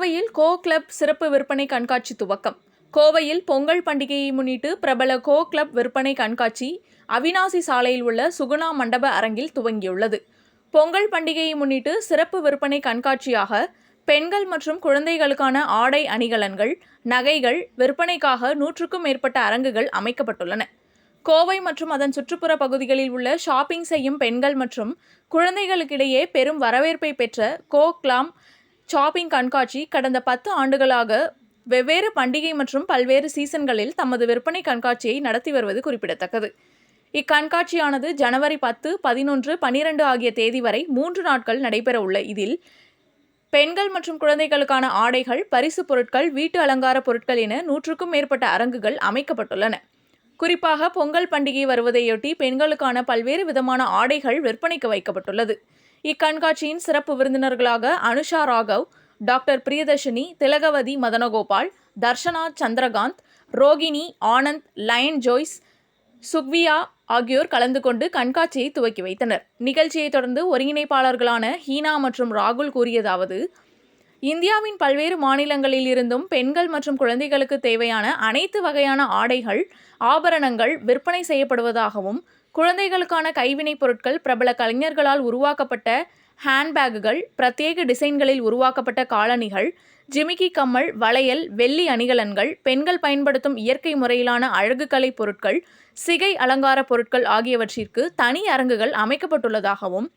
கோவையில் கோ கிளப் சிறப்பு விற்பனை கண்காட்சி துவக்கம். கோவையில் பொங்கல் பண்டிகையை முன்னிட்டு பிரபல கோ கிளப் விற்பனை கண்காட்சி அவினாசி சாலையில் உள்ள சுகுணா மண்டப அரங்கில் துவங்கியுள்ளது. பொங்கல் பண்டிகையை முன்னிட்டு சிறப்பு விற்பனை கண்காட்சியாக பெண்கள் மற்றும் குழந்தைகளுக்கான ஆடை அணிகலன்கள் நகைகள் விற்பனைக்காக நூற்றுக்கும் மேற்பட்ட அரங்குகள் அமைக்கப்பட்டுள்ளன. கோவை மற்றும் அதன் சுற்றுப்புற பகுதிகளில் உள்ள ஷாப்பிங் செய்யும் பெண்கள் மற்றும் குழந்தைகளுக்கிடையே பெரும் வரவேற்பை பெற்ற கோ கிளாம் ஷாப்பிங் கண்காட்சி கடந்த பத்து ஆண்டுகளாக வெவ்வேறு பண்டிகை மற்றும் பல்வேறு சீசன்களில் தமது விற்பனை கண்காட்சியை நடத்தி வருவது குறிப்பிடத்தக்கது. இக்கண்காட்சியானது ஜனவரி பத்து பதினொன்று பனிரெண்டு ஆகிய தேதி வரை மூன்று நாட்கள் நடைபெற உள்ள இதில் பெண்கள் மற்றும் குழந்தைகளுக்கான ஆடைகள் பரிசு பொருட்கள் வீட்டு அலங்கார பொருட்கள் என நூற்றுக்கும் மேற்பட்ட அரங்குகள் அமைக்கப்பட்டுள்ளன. குறிப்பாக பொங்கல் பண்டிகை வருவதையொட்டி பெண்களுக்கான பல்வேறு விதமான ஆடைகள் விற்பனைக்கு வைக்கப்பட்டுள்ளது. இக்கண்காட்சியின் சிறப்பு விருந்தினர்களாக Anusha Raghav doctor Priyadarshini Thilagavathi Madhanagopal Darshana Chandrakanth Rohini Anand Lion Joyce சுக்வியா ஆகியோர் கலந்து கொண்டு கண்காட்சியை துவக்கி வைத்தனர். நிகழ்ச்சியை தொடர்ந்து ஒருங்கிணைப்பாளர்களான ஹீனா மற்றும் ராகுல் கூறியதாவது இந்தியாவின் பல்வேறு மாநிலங்களில் இருந்தும் பெண்கள் மற்றும் குழந்தைகளுக்கு தேவையான அனைத்து வகையான ஆடைகள் ஆபரணங்கள் விற்பனை செய்யப்படுவதாகவும் குழந்தைகளுக்கான கைவினைப் பொருட்கள் பிரபல கலைஞர்களால் உருவாக்கப்பட்ட ஹேண்ட்பேக்குகள் பிரத்யேக டிசைன்களில் உருவாக்கப்பட்ட காலணிகள் ஜிமிக்கி கம்மல் வளையல் வெள்ளி அணிகலன்கள் பெண்கள் பயன்படுத்தும் இயற்கை முறையிலான அழகுக்கலை பொருட்கள் சிகை அலங்கார பொருட்கள் ஆகியவற்றிற்கு தனி அரங்குகள் அமைக்கப்பட்டுள்ளதாகவும்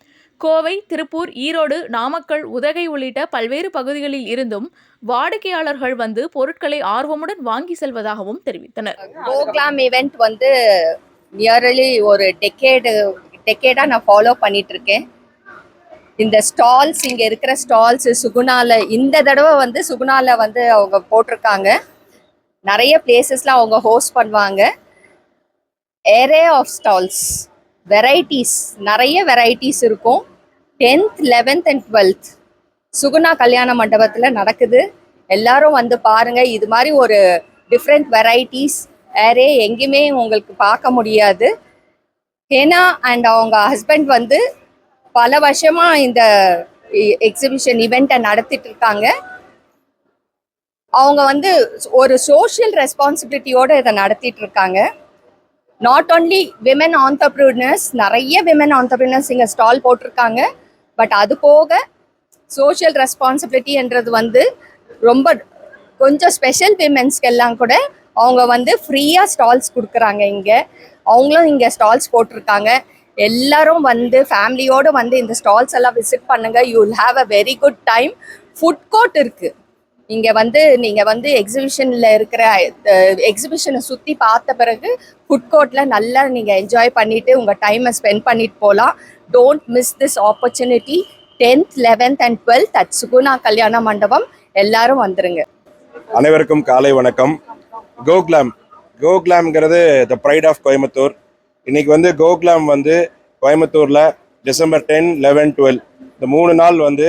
கோவை திருப்பூர் ஈரோடு நாமக்கல் உதகை உள்ளிட்ட பல்வேறு பகுதிகளில் இருந்தும் வாடிக்கையாளர்கள் வந்து பொருட்களை ஆர்வமுடன் வாங்கி செல்வதாகவும் தெரிவித்தனர். கோக்லாம் இவெண்ட் வந்து நியர்லி ஒரு டெக்கேடு டெக்கேடாக நான் ஃபாலோ பண்ணிகிட்ருக்கேன் இந்த ஸ்டால்ஸ் இங்கே இருக்கிற ஸ்டால்ஸு சுகுணாவில் இந்த தடவை வந்து சுகுணாவில் வந்து அவங்க போட்டிருக்காங்க. நிறைய பிளேசஸ்லாம் அவங்க ஹோஸ்ட் பண்ணுவாங்க. ஏரே ஆஃப் ஸ்டால்ஸ் வெரைட்டிஸ் நிறைய வெரைட்டிஸ் இருக்கும். Tenth eleventh and twelfth Suguna கல்யாண மண்டபத்தில் நடக்குது. எல்லாரும் வந்து பாருங்கள் இது மாதிரி ஒரு டிஃப்ரெண்ட் வெரைட்டிஸ் வேறே எங்கேயுமே உங்களுக்கு பார்க்க முடியாது. ஹேனா அண்ட் அவங்க ஹஸ்பண்ட் வந்து பல வருஷமாக இந்த எக்ஸிபிஷன் இவெண்ட்டை நடத்திட்டு இருக்காங்க. அவங்க வந்து ஒரு சோஷியல் ரெஸ்பான்சிபிலிட்டியோடு இதை நடத்திட்டு இருக்காங்க. நாட் ஓன்லி விமன் ஆண்டர்பிரினர்ஸ் நிறைய விமன் ஆண்டர்பிரினர்ஸ் இங்கே ஸ்டால் போட்டிருக்காங்க. பட் அது போக சோஷியல் ரெஸ்பான்சிபிலிட்டின்றது வந்து ரொம்ப கொஞ்சம் ஸ்பெஷல் விமென்ஸ்க்கெல்லாம் கூட அவங்க வந்து ஃப்ரீயாக ஸ்டால்ஸ் கொடுக்குறாங்க இங்கே. அவங்களும் இங்கே ஸ்டால்ஸ் போட்டிருக்காங்க. எல்லாரும் வந்து ஃபேமிலியோடு வந்து இந்த ஸ்டால்ஸ் எல்லாம் விசிட் பண்ணுங்க. You will have a very good time food court இருக்கு. இங்கே வந்து நீங்கள் வந்து எக்ஸிபிஷனில் இருக்கிற எக்ஸிபிஷனை சுற்றி பார்த்த பிறகு ஃபுட் கோர்ட்டில் நல்லா நீங்கள் என்ஜாய் பண்ணிவிட்டு உங்கள் டைமை ஸ்பெண்ட் பண்ணிட்டு போகலாம் don't miss this opportunity tenth eleventh and twelfth at Suguna கல்யாண மண்டபம் எல்லாரும் வந்துருங்க. அனைவருக்கும் காலை வணக்கம். கோகுலாம். கோகுலாம்ங்கிறது த ப்ரைட் ஆஃப் கோயம்புத்தூர் இன்றைக்கி வந்து கோகுலாம் வந்து கோயம்புத்தூரில் டிசம்பர் டென் லெவன் டுவெல் இந்த மூணு நாள் வந்து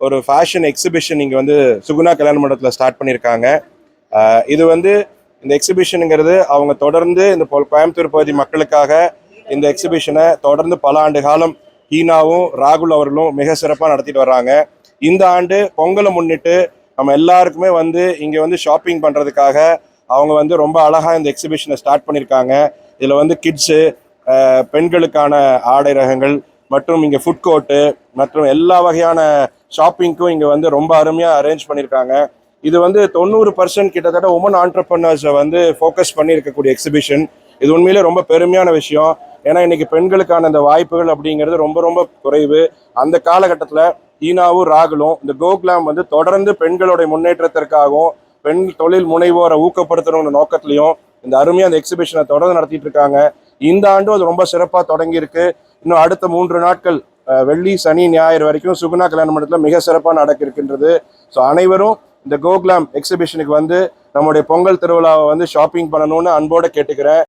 ஒரு ஃபேஷன் எக்ஸிபிஷன் இங்கே வந்து சுகுணா கல்யாண மண்டபத்தில் ஸ்டார்ட் பண்ணியிருக்காங்க இது வந்து இந்த எக்ஸிபிஷனுங்கிறது அவங்க தொடர்ந்து இந்த கோயம்புத்தூர் பகுதி மக்களுக்காக இந்த எக்ஸிபிஷனை தொடர்ந்து பல ஆண்டு காலம் ஹீனாவும் ராகுல் அவர்களும் மிக சிறப்பாக நடத்திட்டு வர்றாங்க. இந்த ஆண்டு பொங்கலை முன்னிட்டு நம்ம எல்லாருக்குமே வந்து இங்கே வந்து ஷாப்பிங் பண்ணுறதுக்காக அவங்க வந்து ரொம்ப அழகாக இந்த எக்ஸிபிஷனை ஸ்டார்ட் பண்ணியிருக்காங்க இதில் வந்து கிட்ஸு பெண்களுக்கான ஆடை ரகங்கள் மற்றும் இங்கே ஃபுட் கோர்ட்டு மற்றும் எல்லா வகையான ஷாப்பிங்க்கும் இங்கே வந்து ரொம்ப அருமையாக அரேஞ்ச் பண்ணியிருக்காங்க இது வந்து தொண்ணூறு பர்சன்ட் கிட்டத்தட்ட உமன் ஆண்டர்பிரினர்ஸை வந்து ஃபோக்கஸ் பண்ணி இருக்கக்கூடிய எக்ஸிபிஷன் இது உண்மையிலே ரொம்ப பெருமையான விஷயம். ஏன்னா இன்னைக்கு பெண்களுக்கான இந்த வாய்ப்புகள் அப்படிங்கிறது ரொம்ப ரொம்ப குறைவு. அந்த காலகட்டத்தில் ஈனாவும் ராகுலும் இந்த கோகுலாம் வந்து தொடர்ந்து பெண்களுடைய முன்னேற்றத்திற்காகவும் பெண் தொழில் முனைவோரை ஊக்கப்படுத்தணுங்கிற நோக்கத்திலையும் இந்த அருமையாக அந்த எக்ஸிபிஷனை தொடர்ந்து நடத்திட்டு இருக்காங்க இந்த ஆண்டும் அது ரொம்ப சிறப்பாக தொடங்கியிருக்கு. இன்னும் அடுத்த மூன்று நாட்கள் வெள்ளி சனி ஞாயிறு வரைக்கும் சுகுணா கல்யாண மண்டலத்தில் மிக சிறப்பாக நடக்க இருக்கின்றது ஸோ அனைவரும் இந்த கோகுலாம் எக்ஸிபிஷனுக்கு வந்து நம்முடைய பொங்கல் திருவிழாவை வந்து ஷாப்பிங் பண்ணணும்னு அன்போடு கேட்டுக்கிறேன்.